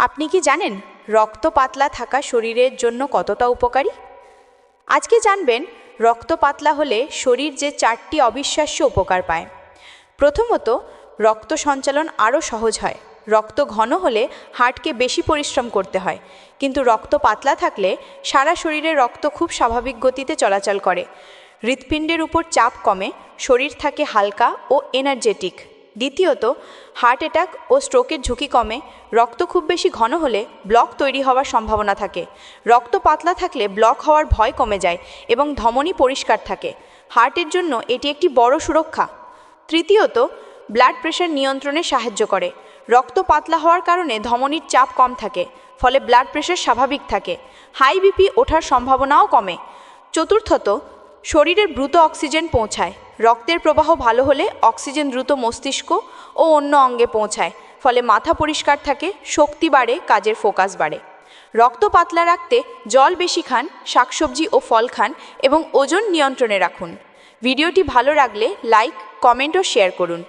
আপনি কি জানেন রক্ত পাতলা থাকা শরীরের জন্য কতটা উপকারী? আজকে জানবেন রক্ত পাতলা হলে শরীর যে চারটি অবিশ্বাস্য উপকার পায়। প্রথমত, রক্ত সঞ্চালন আরও সহজ হয়। রক্ত ঘন হলে হার্টকে বেশি পরিশ্রম করতে হয়। কিন্তু রক্ত পাতলা থাকলে সারা শরীরে রক্ত খুব স্বাভাবিক গতিতে চলাচল করে। হৃৎপিণ্ডের উপর চাপ কমে, শরীর থাকে হালকা ও এনার্জেটিক দ্বিতীয়ত হার্ট অ্যাটাক ও স্ট্রোকের ঝুঁকি কমে, রক্ত খুব বেশি ঘন হলে ব্লক তৈরি হওয়ার সম্ভাবনা থাকে। রক্ত পাতলা থাকলে ব্লক হওয়ার ভয় কমে যায় এবং ধমনী পরিষ্কার থাকে। হার্টের জন্য এটি একটি বড় সুরক্ষা। তৃতীয়ত ব্লাড প্রেশার নিয়ন্ত্রণে সাহায্য করে। রক্ত পাতলা হওয়ার কারণে ধমনীর চাপ কম থাকে, ফলে ব্লাড প্রেশার স্বাভাবিক থাকে। হাই বিপি ওঠার সম্ভাবনাও কমে। চতুর্থত শরীরের দ্রুত অক্সিজেন পৌঁছায়। রক্তের প্রবাহ ভালো হলে অক্সিজেন দ্রুত মস্তিষ্ক ও অন্য অঙ্গে পৌঁছায়, ফলে মাথা পরিষ্কার থাকে, শক্তি বাড়ে, কাজের ফোকাস বাড়ে। রক্ত পাতলা রাখতে জল বেশি খান, শাকসবজি ও ফল খান এবং ওজন নিয়ন্ত্রণে রাখুন। ভিডিওটি ভালো লাগলে লাইক, কমেন্ট ও শেয়ার করুন।